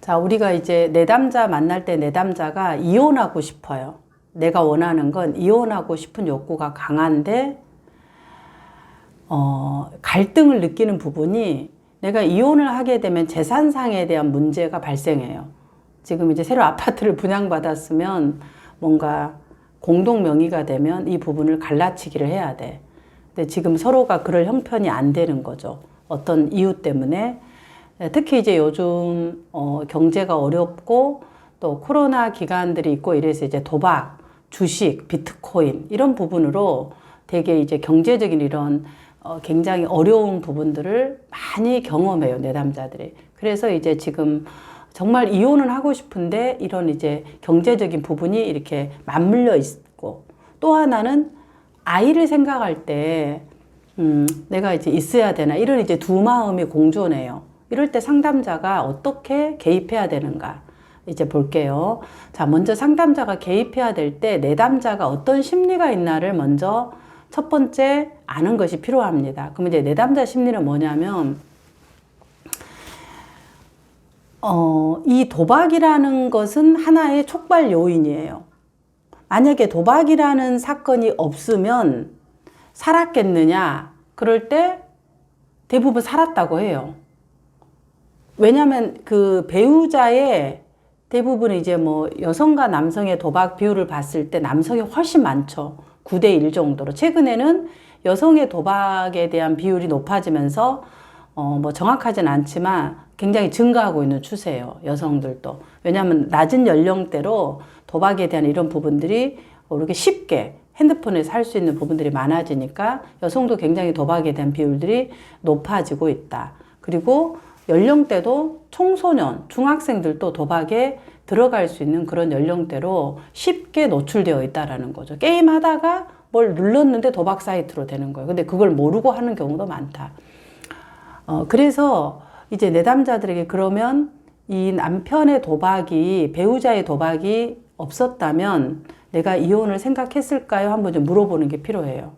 자, 우리가 이제 내담자 만날 때 내담자가 이혼하고 싶어요. 내가 원하는 건 이혼하고 싶은 욕구가 강한데, 어, 갈등을 느끼는 부분이 내가 이혼을 하게 되면 재산상에 대한 문제가 발생해요. 지금 이제 새로 아파트를 분양받았으면 뭔가 공동 명의가 되면 이 부분을 갈라치기를 해야 돼. 근데 지금 서로가 그럴 형편이 안 되는 거죠. 어떤 이유 때문에. 특히 이제 요즘 어, 경제가 어렵고 또 코로나 기간들이 있고 이래서 이제 도박, 주식, 비트코인 이런 부분으로 되게 이제 경제적인 이런 어, 굉장히 어려운 부분들을 많이 경험해요, 내담자들이. 그래서 이제 지금 정말 이혼은 하고 싶은데 이런 이제 경제적인 부분이 이렇게 맞물려 있고 또 하나는 아이를 생각할 때 음, 내가 이제 있어야 되나 이런 이제 두 마음이 공존해요. 이럴 때 상담자가 어떻게 개입해야 되는가 이제 볼게요. 자, 먼저 상담자가 개입해야 될 때 내담자가 어떤 심리가 있나를 먼저 첫 번째 아는 것이 필요합니다. 그럼 이제 내담자 심리는 뭐냐면 어, 이 도박이라는 것은 하나의 촉발 요인이에요. 만약에 도박이라는 사건이 없으면 살았겠느냐? 그럴 때 대부분 살았다고 해요. 왜냐하면 그 배우자의 대부분 이제 뭐 여성과 남성의 도박 비율을 봤을 때 남성이 훨씬 많죠. 9대 1 정도로. 최근에는 여성의 도박에 대한 비율이 높아지면서 어 뭐 정확하진 않지만 굉장히 증가하고 있는 추세예요. 여성들도. 왜냐하면 낮은 연령대로 도박에 대한 이런 부분들이 이렇게 쉽게 핸드폰에 살 수 있는 부분들이 많아지니까 여성도 굉장히 도박에 대한 비율들이 높아지고 있다. 그리고 연령대도 청소년, 중학생들도 도박에 들어갈 수 있는 그런 연령대로 쉽게 노출되어 있다라는 거죠. 게임 하다가 뭘 눌렀는데 도박 사이트로 되는 거예요. 근데 그걸 모르고 하는 경우도 많다. 어, 그래서 이제 내담자들에게 그러면 이 남편의 도박이, 배우자의 도박이 없었다면 내가 이혼을 생각했을까요? 한번 좀 물어보는 게 필요해요.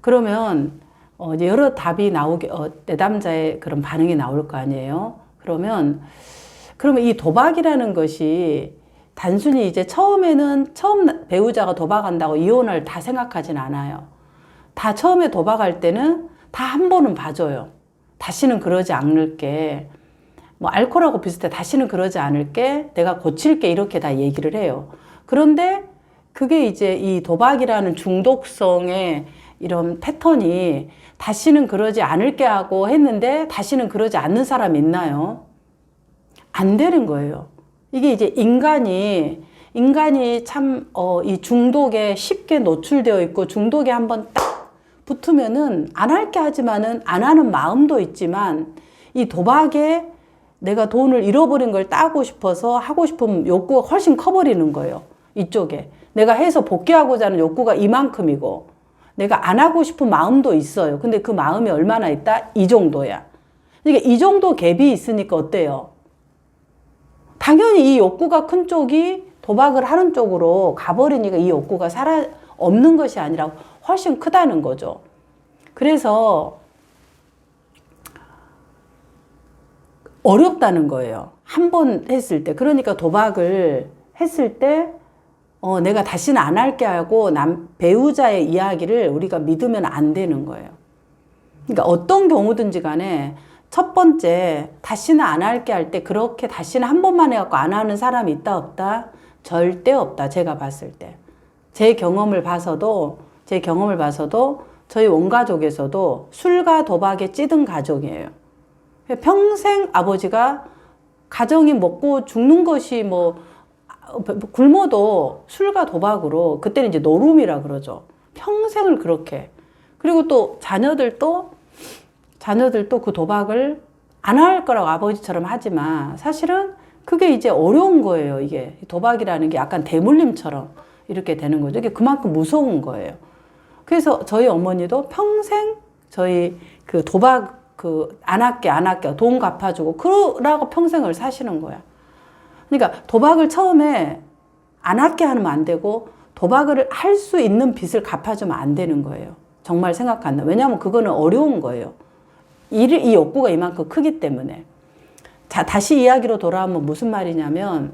그러면 어, 이제 여러 답이 나오게, 어, 내담자의 그런 반응이 나올 거 아니에요? 그러면, 그러면 이 도박이라는 것이 단순히 이제 처음에는 처음 배우자가 도박한다고 이혼을 다 생각하진 않아요. 다 처음에 도박할 때는 다 한 번은 봐줘요. 다시는 그러지 않을게. 뭐 알코올하고 비슷해. 다시는 그러지 않을게. 내가 고칠게. 이렇게 다 얘기를 해요. 그런데 그게 이제 이 도박이라는 중독성의 이런 패턴이 다시는 그러지 않을게 하고 했는데 다시는 그러지 않는 사람 있나요? 안 되는 거예요. 이게 이제 인간이 인간이 참, 어, 이 중독에 쉽게 노출되어 있고 중독에 한번 딱 붙으면은 안 할 게 하지만은 안 하는 마음도 있지만 이 도박에 내가 돈을 잃어버린 걸 따고 싶어서 하고 싶은 욕구가 훨씬 커버리는 거예요. 이쪽에. 내가 해서 복귀하고자 하는 욕구가 이만큼이고 내가 안 하고 싶은 마음도 있어요. 근데 그 마음이 얼마나 있다? 이 정도야. 그러니까 이 정도 갭이 있으니까 어때요? 당연히 이 욕구가 큰 쪽이 도박을 하는 쪽으로 가버리니까 이 욕구가 살아, 없는 것이 아니라 훨씬 크다는 거죠. 그래서 어렵다는 거예요. 한 번 했을 때. 그러니까 도박을 했을 때 어, 내가 다시는 안 할게 하고 남, 배우자의 이야기를 우리가 믿으면 안 되는 거예요. 그러니까 어떤 경우든지 간에 첫 번째, 다시는 안 할게 할 때 그렇게 다시는 한 번만 해갖고 안 하는 사람이 있다 없다? 절대 없다. 제가 봤을 때. 제 경험을 봐서도, 제 경험을 봐서도 저희 온 가족에서도 술과 도박에 찌든 가족이에요. 평생 아버지가 가정이 먹고 죽는 것이 뭐 굶어도 술과 도박으로 그때는 이제 노름이라 그러죠. 평생을 그렇게. 그리고 또 자녀들도 자녀들도 그 도박을 안 할 거라고 아버지처럼 하지만 사실은 그게 이제 어려운 거예요. 이게 도박이라는 게 약간 대물림처럼 이렇게 되는 거죠. 이게 그만큼 무서운 거예요. 그래서 저희 어머니도 평생 저희 그 도박 그 안 할게 안 할게 돈 갚아주고 그러라고 평생을 사시는 거야. 그러니까 도박을 처음에 안 할게 하면 안 되고 도박을 할 수 있는 빚을 갚아주면 안 되는 거예요. 정말 생각한다. 왜냐하면 그거는 어려운 거예요. 이, 이 욕구가 이만큼 크기 때문에. 자, 다시 이야기로 돌아오면 무슨 말이냐면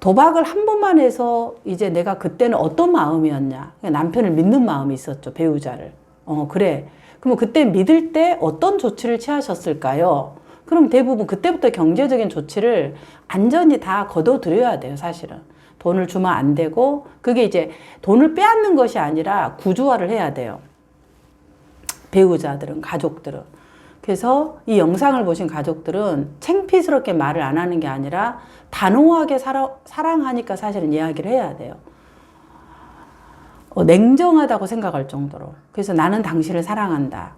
도박을 한 번만 해서 이제 내가 그때는 어떤 마음이었냐. 남편을 믿는 마음이 있었죠. 배우자를. 어, 그래. 그럼 그때 믿을 때 어떤 조치를 취하셨을까요? 그럼 대부분 그때부터 경제적인 조치를 안전히 다 거둬들여야 돼요, 사실은. 돈을 주면 안 되고, 그게 이제 돈을 빼앗는 것이 아니라 구조화를 해야 돼요. 배우자들은, 가족들은. 그래서 이 영상을 보신 가족들은 창피스럽게 말을 안 하는 게 아니라 단호하게 사랑, 사랑하니까 사실은 이야기를 해야 돼요. 어, 냉정하다고 생각할 정도로. 그래서 나는 당신을 사랑한다.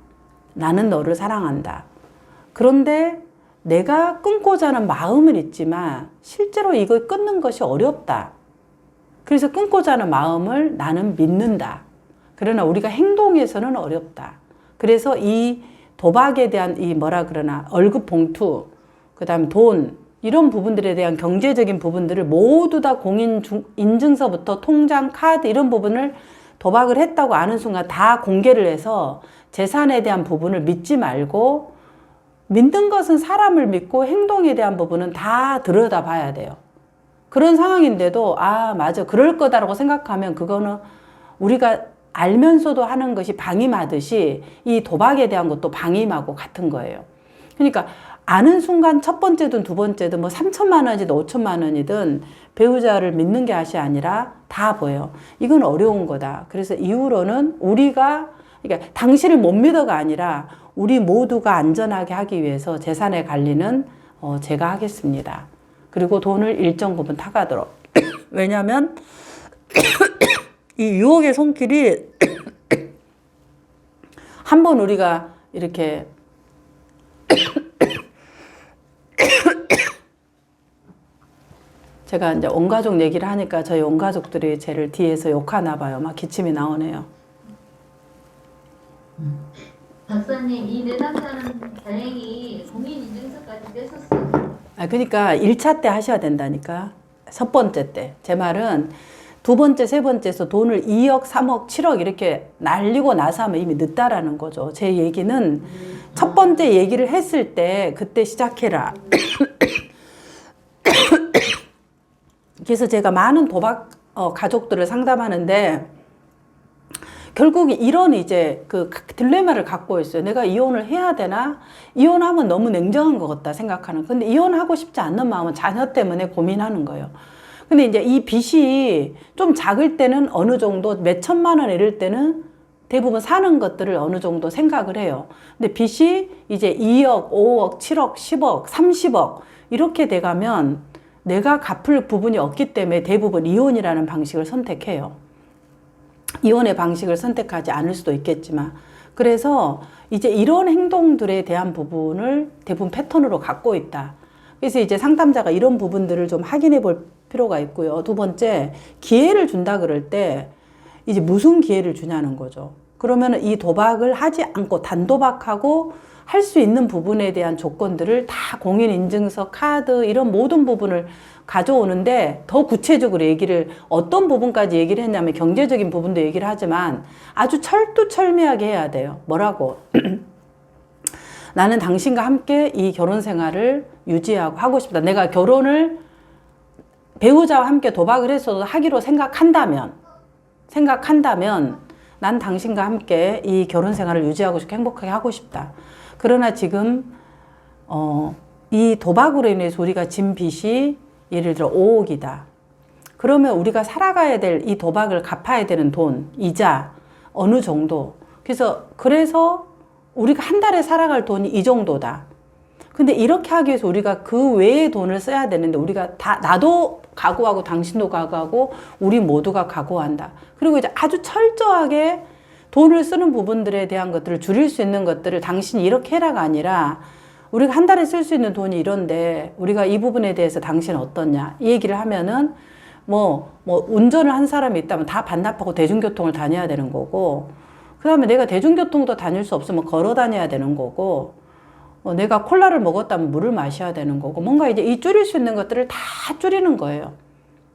나는 너를 사랑한다. 그런데 내가 끊고자 하는 마음은 있지만 실제로 이걸 끊는 것이 어렵다. 그래서 끊고자 하는 마음을 나는 믿는다. 그러나 우리가 행동에서는 어렵다. 그래서 이 도박에 대한 이 뭐라 그러나 월급 봉투, 그 다음 돈, 이런 부분들에 대한 경제적인 부분들을 모두 다 공인 중, 인증서부터 통장, 카드 이런 부분을 도박을 했다고 아는 순간 다 공개를 해서 재산에 대한 부분을 믿지 말고 믿는 것은 사람을 믿고 행동에 대한 부분은 다 들여다 봐야 돼요. 그런 상황인데도 아, 맞아. 그럴 거다라고 생각하면 그거는 우리가 알면서도 하는 것이 방임하듯이 이 도박에 대한 것도 방임하고 같은 거예요. 그러니까 아는 순간 첫 번째든 두 번째든 뭐 3천만 원이든 5천만 원이든 배우자를 믿는 게 것이 아니라 다 보여. 이건 어려운 거다. 그래서 이후로는 우리가 그러니까 당신을 못 믿어가 아니라 우리 모두가 안전하게 하기 위해서 재산의 관리는 어, 제가 하겠습니다. 그리고 돈을 일정 부분 타가도록. 왜냐하면 이 유혹의 손길이 한 번 우리가 이렇게 제가 이제 온 가족 얘기를 하니까 저희 온 가족들이 쟤를 뒤에서 욕하나 봐요. 막 기침이 나오네요. 박사님, 이내 남자는 다행히 공인인증서까지 뺐었어요. 아, 그러니까 1차 때 하셔야 된다니까. 첫 번째 때. 제 말은 두 번째, 세 번째에서 돈을 2억, 3억, 7억 이렇게 날리고 나서 하면 이미 늦다라는 거죠. 제 얘기는 첫 번째 얘기를 했을 때 그때 시작해라. 그래서 제가 많은 도박 어, 가족들을 상담하는데 결국 이런 이제 그 딜레마를 갖고 있어요. 내가 이혼을 해야 되나? 이혼하면 너무 냉정한 것 같다 생각하는. 근데 이혼하고 싶지 않는 마음은 자녀 때문에 고민하는 거예요. 근데 이제 이 빚이 좀 작을 때는 어느 정도 몇 천만 원 이럴 때는 대부분 사는 것들을 어느 정도 생각을 해요. 근데 빚이 이제 2억, 5억, 7억, 10억, 30억 이렇게 돼가면 내가 갚을 부분이 없기 때문에 대부분 이혼이라는 방식을 선택해요. 이혼의 방식을 선택하지 않을 수도 있겠지만 그래서 이제 이런 행동들에 대한 부분을 대부분 패턴으로 갖고 있다. 그래서 이제 상담자가 이런 부분들을 좀 확인해 볼 필요가 있고요. 두 번째, 기회를 준다 그럴 때 이제 무슨 기회를 주냐는 거죠. 그러면 이 도박을 하지 않고 단도박하고 할 수 있는 부분에 대한 조건들을 다 공인인증서, 카드 이런 모든 부분을 가져오는데 더 구체적으로 얘기를 어떤 부분까지 얘기를 했냐면 경제적인 부분도 얘기를 하지만 아주 철두철미하게 해야 돼요. 뭐라고? 나는 당신과 함께 이 결혼 생활을 유지하고 하고 싶다. 내가 결혼을 배우자와 함께 도박을 했어도 하기로 생각한다면, 생각한다면, 난 당신과 함께 이 결혼 생활을 유지하고 싶고 행복하게 하고 싶다. 그러나 지금, 어, 이 도박으로 인해서 우리가 진 빚이 예를 들어 5억이다. 그러면 우리가 살아가야 될 이 도박을 갚아야 되는 돈, 이자, 어느 정도. 그래서, 그래서 우리가 한 달에 살아갈 돈이 이 정도다. 근데 이렇게 하기 위해서 우리가 그 외의 돈을 써야 되는데 우리가 다 나도 각오하고 당신도 각오하고 우리 모두가 각오한다. 그리고 이제 아주 철저하게 돈을 쓰는 부분들에 대한 것들을 줄일 수 있는 것들을 당신이 이렇게 해라가 아니라 우리가 한 달에 쓸 수 있는 돈이 이런데 우리가 이 부분에 대해서 당신 어떻냐 이 얘기를 하면은 뭐, 뭐 운전을 한 사람이 있다면 다 반납하고 대중교통을 다녀야 되는 거고 그 다음에 내가 대중교통도 다닐 수 없으면 걸어 다녀야 되는 거고 어, 내가 콜라를 먹었다면 물을 마셔야 되는 거고 뭔가 이제 이 줄일 수 있는 것들을 다 줄이는 거예요.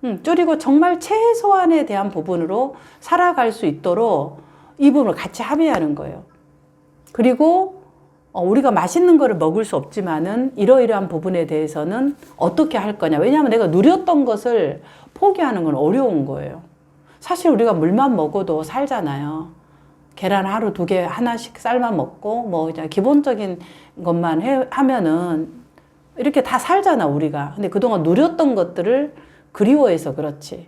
음, 줄이고 정말 최소한에 대한 부분으로 살아갈 수 있도록 이 부분을 같이 합의하는 거예요. 그리고 어, 우리가 맛있는 거를 먹을 수 없지만은 이러이러한 부분에 대해서는 어떻게 할 거냐. 왜냐하면 내가 누렸던 것을 포기하는 건 어려운 거예요. 사실 우리가 물만 먹어도 살잖아요. 계란 하루 두 개 하나씩 삶아 먹고 뭐 그냥 기본적인 것만 해, 하면은 이렇게 다 살잖아 우리가. 근데 그동안 누렸던 것들을 그리워해서 그렇지.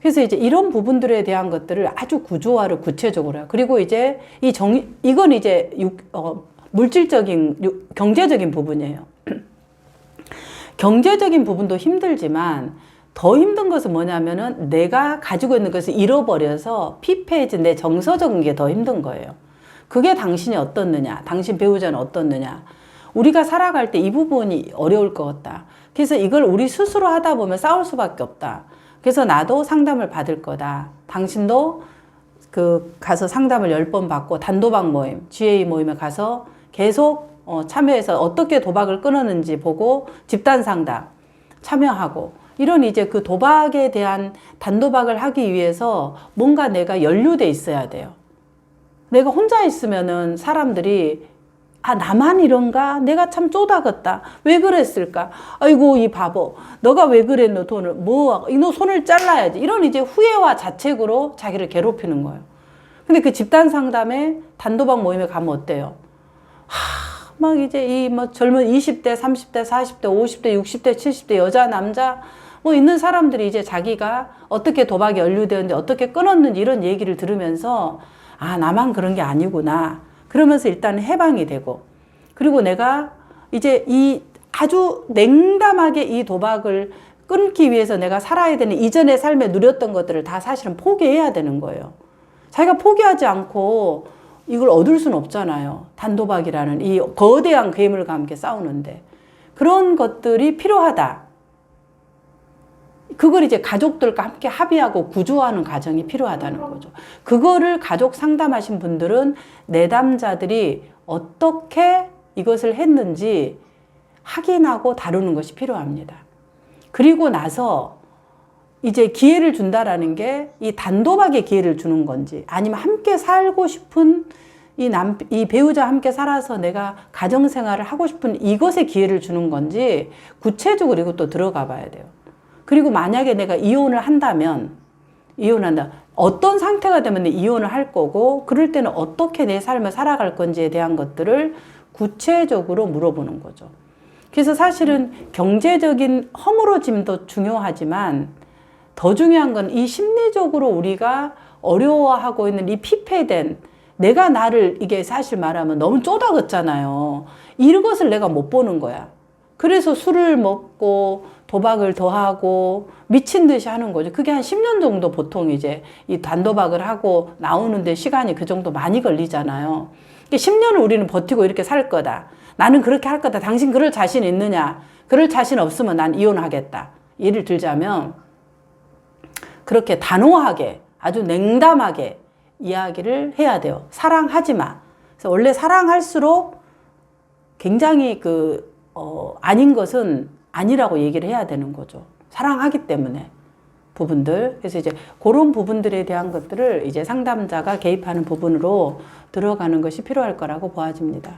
그래서 이제 이런 부분들에 대한 것들을 아주 구조화를 구체적으로 해요. 그리고 이제 이 정, 이건 이제 육, 어, 물질적인, 육- 경제적인 부분이에요. 경제적인 부분도 힘들지만 더 힘든 것은 뭐냐면은 내가 가지고 있는 것을 잃어버려서 피폐해진 내 정서적인 게 더 힘든 거예요. 그게 당신이 어떻느냐, 당신 배우자는 어떻느냐. 우리가 살아갈 때 이 부분이 어려울 것 같다. 그래서 이걸 우리 스스로 하다 보면 싸울 수밖에 없다. 그래서 나도 상담을 받을 거다. 당신도 그 가서 상담을 열 번 받고 단도박 모임, GA 모임에 가서 계속 어, 참여해서 어떻게 도박을 끊었는지 보고 집단 상담 참여하고 이런 이제 그 도박에 대한 단도박을 하기 위해서 뭔가 내가 연루돼 있어야 돼요. 내가 혼자 있으면은 사람들이 아 나만 이런가? 내가 참 쪼다겠다. 왜 그랬을까? 아이고 이 바보. 너가 왜 그랬노 돈을 뭐? 너 손을 잘라야지. 이런 이제 후회와 자책으로 자기를 괴롭히는 거예요. 근데 그 집단 상담에 단도박 모임에 가면 어때요? 하, 막 이제 이 뭐 젊은 20대, 30대, 40대, 50대, 60대, 70대 여자, 남자 뭐 있는 사람들이 이제 자기가 어떻게 도박에 연루되었는지 어떻게 끊었는지 이런 얘기를 들으면서 아, 나만 그런 게 아니구나. 그러면서 일단 해방이 되고 그리고 내가 이제 이 아주 냉담하게 이 도박을 끊기 위해서 내가 살아야 되는 이전의 삶에 누렸던 것들을 다 사실은 포기해야 되는 거예요. 자기가 포기하지 않고 이걸 얻을 수는 없잖아요. 단도박이라는 이 거대한 괴물과 함께 싸우는데. 그런 것들이 필요하다. 그걸 이제 가족들과 함께 합의하고 구조하는 과정이 필요하다는 거죠. 그거를 가족 상담하신 분들은 내담자들이 어떻게 이것을 했는지 확인하고 다루는 것이 필요합니다. 그리고 나서 이제 기회를 준다라는 게 이 단도박의 기회를 주는 건지 아니면 함께 살고 싶은 이 남, 이 배우자 함께 살아서 내가 가정 생활을 하고 싶은 이것에 기회를 주는 건지 구체적으로 이것도 들어가 봐야 돼요. 그리고 만약에 내가 이혼을 한다면 이혼한다. 어떤 상태가 되면 이혼을 할 거고 그럴 때는 어떻게 내 삶을 살아갈 건지에 대한 것들을 구체적으로 물어보는 거죠. 그래서 사실은 경제적인 허물어짐도 중요하지만 더 중요한 건 이 심리적으로 우리가 어려워하고 있는 이 피폐된 내가 나를 이게 사실 말하면 너무 쪼다겼잖아요. 이것을 내가 못 보는 거야. 그래서 술을 먹고 도박을 더 하고 미친 듯이 하는 거죠. 그게 한 10년 정도 보통 이제 이 단도박을 하고 나오는데 시간이 그 정도 많이 걸리잖아요. 10년을 우리는 버티고 이렇게 살 거다. 나는 그렇게 할 거다. 당신 그럴 자신 있느냐? 그럴 자신 없으면 난 이혼하겠다. 예를 들자면 그렇게 단호하게 아주 냉담하게 이야기를 해야 돼요. 사랑하지 마. 그래서 원래 사랑할수록 굉장히 그, 어, 아닌 것은 아니라고 얘기를 해야 되는 거죠. 사랑하기 때문에. 부분들. 그래서 이제 그런 부분들에 대한 것들을 이제 상담자가 개입하는 부분으로 들어가는 것이 필요할 거라고 보아집니다.